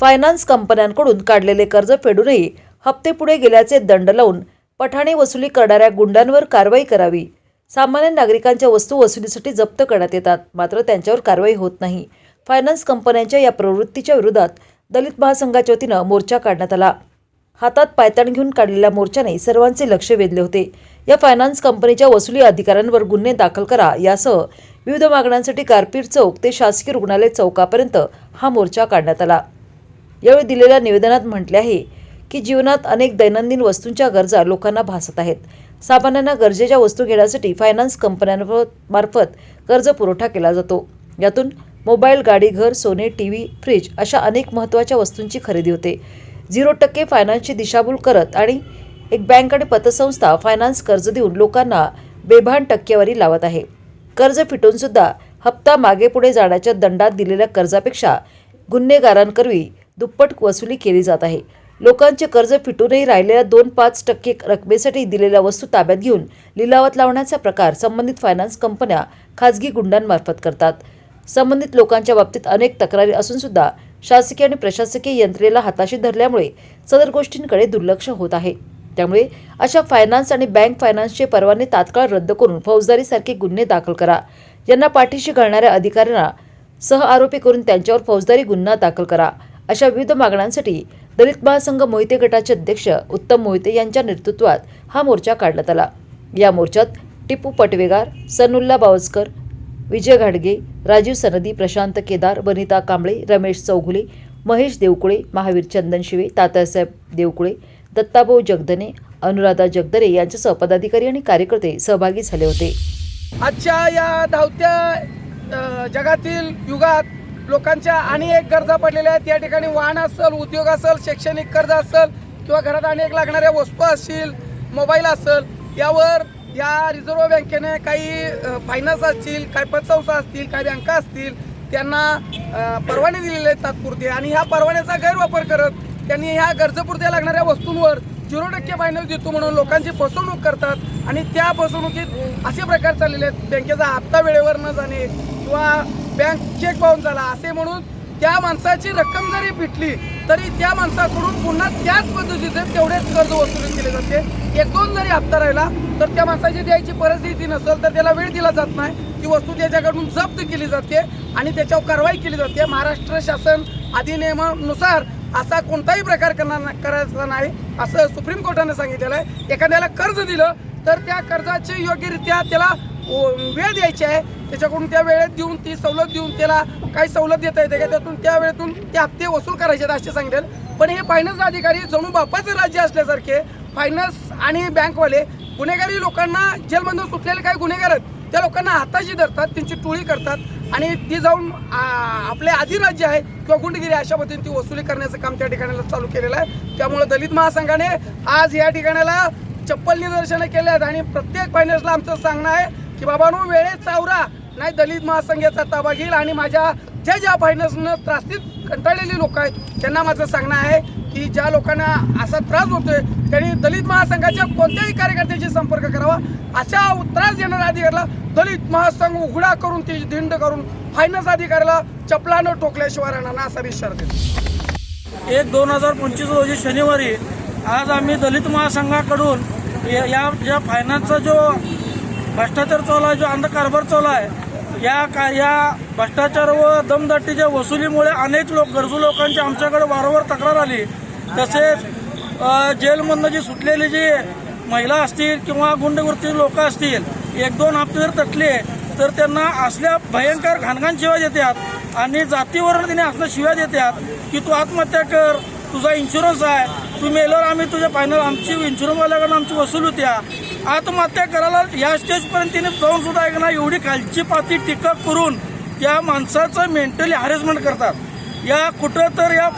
Finance कंपन्यांकडून काढलेले कर्ज फेडूनही हप्ते पुढे गेल्याचे दंड लावून पठाणे वसुली करणाऱ्या गुंडांवर कारवाई करावी. सामान्य नागरिकांच्या वस्तू वसुलीसाठी जप्त करण्यात येतात मात्र त्यांच्यावर कारवाई होत नाही. फायनान्स कंपन्यांच्या या प्रवृत्तीच्या विरोधात दलित महासंघाच्या वतीनं मोर्चा काढण्यात आला. हातात पायताण घेऊन काढलेल्या मोर्चाने सर्वांचे लक्ष वेधले होते. या फायनान्स कंपनीच्या वसुली अधिकाऱ्यांवर गुन्हे दाखल करा यासह विविध मागण्यांसाठी गारपीट चौक ते शासकीय रुग्णालय चौकापर्यंत हा मोर्चा काढण्यात आला. यावेळी दिलेल्या निवेदनात म्हटले आहे की जीवनात अनेक दैनंदिन वस्तूंच्या गरजा लोकांना भासत आहेत. सामान्यांना गरजेच्या वस्तू घेण्यासाठी फायनान्स कंपन्यांमार्फत कर्ज पुरवठा केला जातो. यातून मोबाईल गाडी घर सोने टी व्ही फ्रीज अशा अनेक महत्त्वाच्या वस्तूंची खरेदी होते. झिरो टक्के फायनान्सची दिशाभूल करत आणि एक बँक आणि पतसंस्था फायनान्स कर्ज देऊन लोकांना बेभान टक्केवारी लावत आहे. कर्ज फिटूनसुद्धा हप्ता मागे पुढे जाण्याच्या दंडात दिलेल्या कर्जापेक्षा गुन्हेगारांकरवी दुप्पट वसुली केली जात आहे. लोकांचे कर्ज फिटूनही राहिलेल्या दोन पाच टक्के रकमेसाठी दिलेल्या वस्तू ताब्यात घेऊन लिलावात लावण्याचा प्रकार संबंधित फायनान्स कंपन्या खाजगी गुंडांमार्फत करतात. संबंधित लोकांच्या बाबतीत अनेक तक्रारी असूनसुद्धा शासकीय आणि प्रशासकीय यंत्रणेला हाताशी धरल्यामुळे सदर गोष्टींकडे दुर्लक्ष होत आहे. त्यामुळे अशा फायनान्स आणि बँक फायनान्सचे परवाने तात्काळ रद्द करून फौजदारीसारखे गुन्हे दाखल करा. यांना पाठीशी घालणाऱ्या अधिकाऱ्यांना सह आरोपी करून त्यांच्यावर फौजदारी गुन्हा दाखल करा. अशा विविध मागण्यांसाठी दलित महासंघ मोहिते गटाचे अध्यक्ष उत्तम मोहिते यांच्या नेतृत्वात हा मोर्चा काढण्यात आला. या मोर्चात टिपू पटवेगार सनुल्ला बावस्कर विजय घाडगे राजीव सनदी प्रशांत केदार वनिता कांबळे रमेश चौघुले महेश देवकुळे महावीर चंदन शिवे तात्यासाहेब देवकुळे दत्ताभाऊ जगदने अनुराधा जगदरे यांच्यासह पदाधिकारी आणि कार्यकर्ते सहभागी झाले होते. आजच्या या धावत्या जगातील युगात लोकांच्या अनेक गरजा पडलेल्या आहेत. या ठिकाणी वाहन असेल उद्योग असेल शैक्षणिक कर्ज असेल किंवा घरात अनेक लागणाऱ्या वस्तू असतील मोबाईल असेल यावर या रिझर्व्ह बँकेने काही फायनान्स असतील काही पतसंस्था असतील काही बँका असतील त्यांना परवाने दिलेले आहेत तात्पुरते. आणि ह्या परवान्याचा गैरवापर करत त्यांनी ह्या गरजेपुरत्या लागणाऱ्या वस्तूंवर झिरो टक्के फायनान्स देतो म्हणून लोकांची फसवणूक करतात. आणि त्या फसवणुकीत असे प्रकार चाललेले आहेत. बँकेचा हप्ता वेळेवर न जाणे किंवा बँक चेक बाउन्स झाला. असे म्हणून त्या माणसाची रक्कम जरी भेटली तरी त्या माणसाकडून पुन्हा त्याच पद्धतीचे तेवढेच कर्ज वसुली केले जाते. एक दोन जरी हप्ता राहिला तर त्या माणसाची द्यायची परिस्थिती नसेल तर त्याला वेळ दिला जात नाही. ती वस्तू त्याच्याकडून जप्त केली जाते आणि त्याच्यावर कारवाई केली जाते. महाराष्ट्र शासन अधिनियमानुसार असा कोणताही प्रकार करणार करायचा नाही असं सुप्रीम कोर्टाने सांगितलेलं आहे. एखाद्याला कर्ज दिलं तर त्या कर्जाचे योग्यरित्या त्याला वेळ द्यायची आहे. त्याच्याकडून त्या वेळेत देऊन ती सवलत देऊन त्याला काही सवलत देता येते का? त्यातून त्या वेळेतून ते हप्ते वसूल करायचे आहेत असे सांगेल. पण हे फायनान्स अधिकारी जणू बापाचं राज्य असल्यासारखे फायनान्स आणि बँकवाले गुन्हेगारी लोकांना जेलमधून सुटलेले काही गुन्हेगार आहेत त्या लोकांना हाताशी धरतात त्यांची टोळी करतात आणि ती जाऊन आपले आधी राज्य आहे किंवा गुंडगिरी अशा पद्धतीने ती वसुली करण्याचं काम त्या ठिकाणाला चालू केलेलं आहे. त्यामुळे दलित महासंघाने आज या ठिकाणाला चप्पल निदर्शनं केले आहेत आणि प्रत्येक फायनान्सला आमचं सांगणं आहे की बाबांनो वेळेत चावरा नाही दलित महासंघाचा ताबा घेईल आणि माझ्या ज्या ज्या फायनान्सनं त्रासित कंटाळलेली लोक आहेत त्यांना माझं सांगणं आहे की ज्या लोकांना असा त्रास होतोय त्यांनी दलित महासंघाच्या कोणत्याही कार्यकर्त्याशी संपर्क करावा. अशा त्रास देणाऱ्या अधिकाऱ्याला दलित महासंघ उघडा करून ती धिंड करून फायनान्स अधिकाऱ्याला चपलानं टोकल्याशिवाय राहणार असा विचार देतो. एक दोन हजार पंचवीस रोजी शनिवारी आज आम्ही दलित महासंघाकडून या या- ज्या फायनान्सचा जो भ्रष्टाचार चालू आहे जो अंधकारभार चालू आहे या का या भ्रष्टाचार व दमदाटीच्या वसुलीमुळे अनेक लोक गरजू लोकांची आमच्याकडे वारंवार तक्रार आली. तसेच जेलमधनं जी सुटलेली जी महिला असतील किंवा गुंडवृत्ती लोक असतील एक दोन हप्ते जर तटले तर त्यांना असल्या भयंकर घाणघाण शिवाय देतात आणि जातीवरून तिने असल्या शिवाय देतात की तू आत्महत्या कर तुझा इन्शुरन्स आहे. तू मेल्यावर आम्ही तुझ्या फायनल आमची इन्शुरन्सवाल्याकडून आमची वसूल होत्या. आत्महत्या करायला या स्टेजपर्यंत तिने जाऊन सुद्धा एक ना एवढी खालची पाती टीका करून त्या माणसाचं मेंटली हॅरेसमेंट करतात. या कुठं तर या